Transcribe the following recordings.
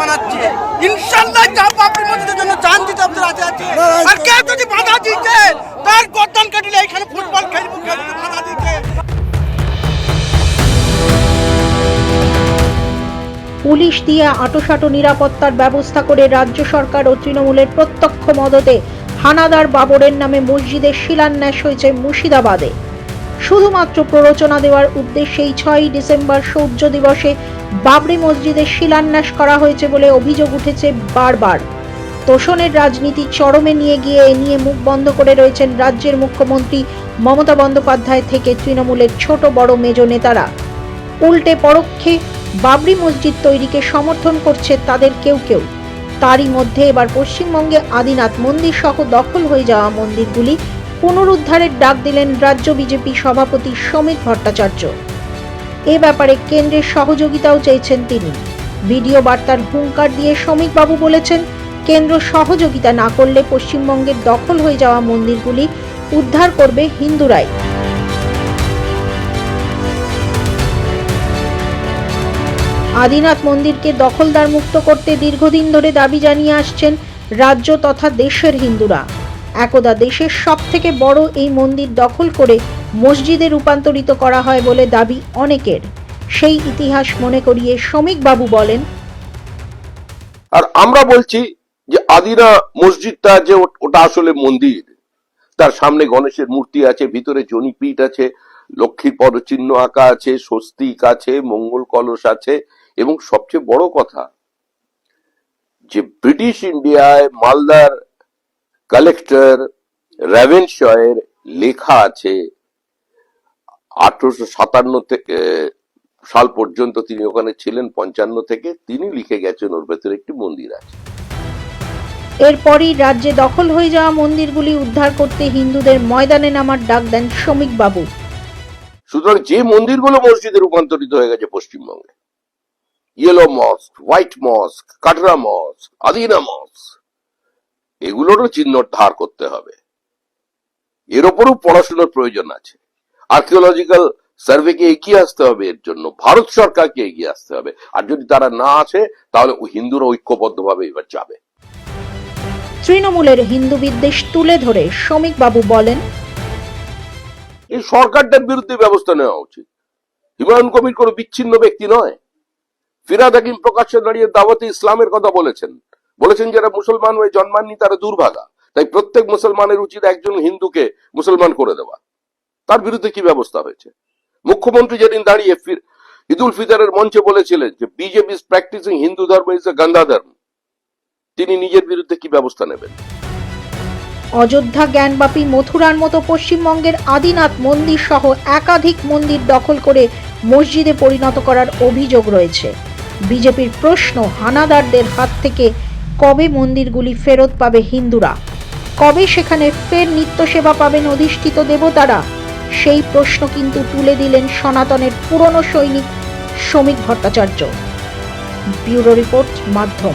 বানাচ্ছে। ইনশাল্লাহ চাপ বাবরি মসজিদের জন্য জান দিতে আপনার আছে আছে আর কেউ যদি বাধা দিচ্ছে তার গর্দন কাটিলে এখানে ফুটবল খেলব কেউ যদি বাধা দিচ্ছে পুলিশ দিয়ে আটোসাটো নিরাপত্তার ব্যবস্থা করে রাজ্য সরকার ও তৃণমূলের প্রত্যক্ষ মদতে হানাদার বাবরের নামে মসজিদের শিলান্যাস হয়েছে মুর্শিদাবাদে। শুধুমাত্র প্ররোচনা দেওয়ার উদ্দেশ্যেই ছয়ই ডিসেম্বর সূর্য দিবসে বাবরি মসজিদের শিলান্যাস করা হয়েছে বলে অভিযোগ উঠেছে বারবার। তোষণের রাজনীতি চরমে নিয়ে গিয়ে এ নিয়ে মুখ বন্ধ করে রয়েছেন রাজ্যের মুখ্যমন্ত্রী মমতা বন্দ্যোপাধ্যায় থেকে তৃণমূলের ছোট বড় মেজ নেতারা। উল্টে পরোক্ষে বাবরি মসজিদ তৈরিকে সমর্থন করছে তাদের কেউ কেউ। তারই মধ্যে এবার পশ্চিমবঙ্গে আদিনাথ মন্দির সহ দখল হয়ে যাওয়া মন্দিরগুলি পুনরুদ্ধারের ডাক দিলেন রাজ্য বিজেপি সভাপতি সমীর ভট্টাচার্য। এ ব্যাপারে কেন্দ্রের সহযোগিতাও চেয়েছেন তিনি। ভিডিও বার্তার হুঙ্কার দিয়ে শ্রমিকবাবু বলেছেন, কেন্দ্র সহযোগিতা না করলে পশ্চিমবঙ্গের দখল হয়ে যাওয়া মন্দিরগুলি উদ্ধার করবে হিন্দুরাই আদিনাথ মন্দিরকে দখলদার মুক্ত করতে দীর্ঘদিন ধরে দাবি জানিয়ে আসছেন রাজ্য তথা দেশের হিন্দুরা। একদা দেশের সব থেকে বড় এই মন্দির দখল করে মসজিদে রূপান্তরিত করা হয় বলে দাবি অনেকের। সেই ইতিহাস মনে করিয়ে শ্রমিক বাবু বলেন, আর আমরা বলছি যে আদিনা মসজিদটা যে ওটা আসলে মন্দির। তার সামনে গণেশের মূর্তি আছে, ভিতরে জনিপীঠ আছে, লক্ষ্মীর পদচিহ্ন আঁকা আছে, স্বস্তিক আছে, মঙ্গল কলস আছে এবং সবচেয়ে বড় কথা যে ব্রিটিশ ইন্ডিয়ায় মালদার কালেক্টর রেভেনশয়ের লেখা আছে আঠারোশো সাতান্ন থেকে সাল পর্যন্ত তিনি ওখানে ছিলেন পঞ্চান্ন থেকে তিনি লিখে গেছেন ওর ভেতরে একটি মন্দির আছে। এরপরই রাজ্যে দখল হয়ে যাওয়া মন্দিরগুলি উদ্ধার করতে হিন্দুদের ময়দানে নামার ডাক দেন শ্রমিক বাবু সুতরাং যে মন্দিরগুলো মসজিদে রূপান্তরিত হয়ে গেছে পশ্চিমবঙ্গে yellow mosque white mosque Katra mosque Adina mosque এগুলোরও চিহ্নোদ্ধার করতে হবে। এর ওপরও পড়াশোনার প্রয়োজন আছে। আর্কিওলজিক্যাল সার্ভেকে এগিয়ে আসতে হবে এর জন্য ভারত সরকারকে এগিয়ে আসতে হবে। আর যদি তারা না আসে তাহলে হিন্দুরা ঐক্যবদ্ধভাবে এবার যাবে। তৃণমূলের হিন্দু বিদ্বেষ তুলে ধরে শ্রমিক বাবু বলেন এই সরকারটার বিরুদ্ধে ব্যবস্থা নেওয়া উচিত। হুমায়ুন কবির কোনো বিচ্ছিন্ন ব্যক্তি নয়। ফিরাদ হাকিম প্রকাশ্যে দাঁড়িয়ে দাওয়াতে ইসলামের কথা বলেছেন। বলেছেন যারা মুসলমান হয়ে জন্মাননি তারা দুর্ভাগা। তাই প্রত্যেক মুসলমানের উচিত একজন হিন্দুকে মুসলমান করে দেওয়া। তার বিরুদ্ধে কি ব্যবস্থা হয়েছে? মুখ্যমন্ত্রী যেদিন দাঁড়িয়ে ঈদুল ফিতরের মঞ্চে বলেছিলেন যে বিজেপি ইজ প্র্যাকটিসিং হিন্দু ধর্ম ইজ এ গান্ধা ধর্ম। তিনি নিজের বিরুদ্ধে কি ব্যবস্থা নেবেন? অযোধ্যা জ্ঞানবাপী মথুরার মতো পশ্চিমবঙ্গের আদিনাথ মন্দির সহ একাধিক মন্দির দখল করে মসজিদে পরিণত করার অভিযোগ রয়েছে। বিজেপির প্রশ্ন হানাদারদের হাত থেকে কবে মন্দিরগুলি ফেরত পাবে হিন্দুরা? কবে সেখানে ফের নিত্য সেবা পাবেন অধিষ্ঠিত দেবতারা? সেই প্রশ্ন কিন্তু তুলে দিলেন সনাতনের পুরনো সৈনিক শ্রমিক ভট্টাচার্য। ব্যুরো রিপোর্ট মাধ্যম।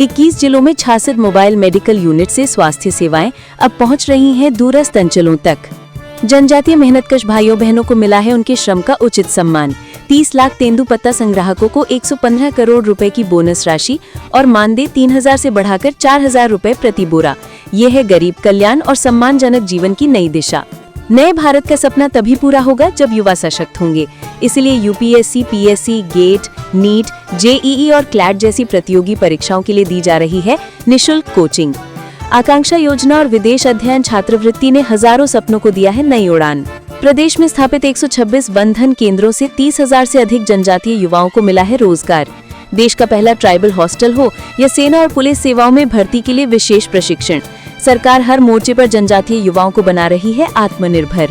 21 जिलों में छियासठ मोबाइल मेडिकल यूनिट से स्वास्थ्य सेवाएँ अब पहुँच रही हैं दूरस्थ अंचलों तक। जनजातीय मेहनतकश भाइयों बहनों को मिला है उनके श्रम का उचित सम्मान। 30 लाख तेंदुपत्ता संग्राहकों को 115 करोड़ रुपए की बोनस राशि और मानदेय 3000 से बढ़ाकर 4000 रुपए प्रति बोरा। ये है गरीब कल्याण और सम्मानजनक जीवन की नई दिशा। नए भारत का सपना तभी पूरा होगा जब युवा सशक्त होंगे। इसलिए UPSC, PSC, GATE, NEET JEE और क्लैट जैसी प्रतियोगी परीक्षाओं के लिए दी जा रही है निशुल्क कोचिंग। आकांक्षा योजना और विदेश अध्ययन छात्रवृत्ति ने हज़ारों सपनों को दिया है नई उड़ान। प्रदेश में स्थापित 126 बंधन केंद्रों से 30 हज़ार से अधिक जनजातीय युवाओं को मिला है रोज़गार। देश का पहला ट्राइबल हॉस्टल हो या सेना और पुलिस सेवाओं में भर्ती के लिए विशेष प्रशिक्षण। सरकार हर मोर्चे पर जनजातीय युवाओं को बना रही है आत्मनिर्भर।